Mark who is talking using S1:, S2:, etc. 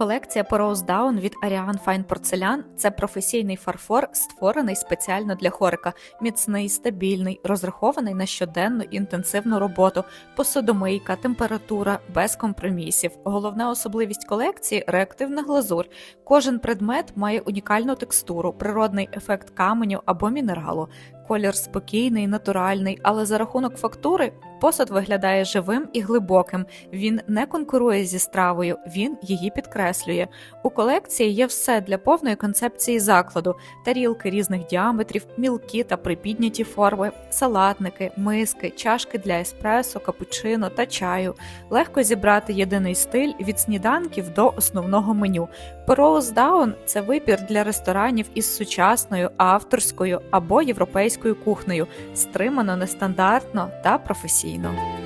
S1: Колекція Porous Down від Ariane Fine Porcelain – це професійний фарфор, створений спеціально для хорика, міцний, стабільний, розрахований на щоденну інтенсивну роботу, посудомийка, температура, без компромісів. Головна особливість колекції реактивна глазур. Кожен предмет має унікальну текстуру, природний ефект каменю або мінералу. Колір спокійний, натуральний, але за рахунок фактури посуд виглядає живим і глибоким. Він не конкурує зі стравою, він її підкреслює. У колекції є все для повної концепції закладу: тарілки різних діаметрів, мілкі та припідняті форми, салатники, миски, чашки для еспресо, капучино та чаю. Легко зібрати єдиний стиль від сніданків до основного меню. Rose Down – це вибір для ресторанів із сучасною, авторською або європейською кухнею, стримано, нестандартно та професійно. 呢。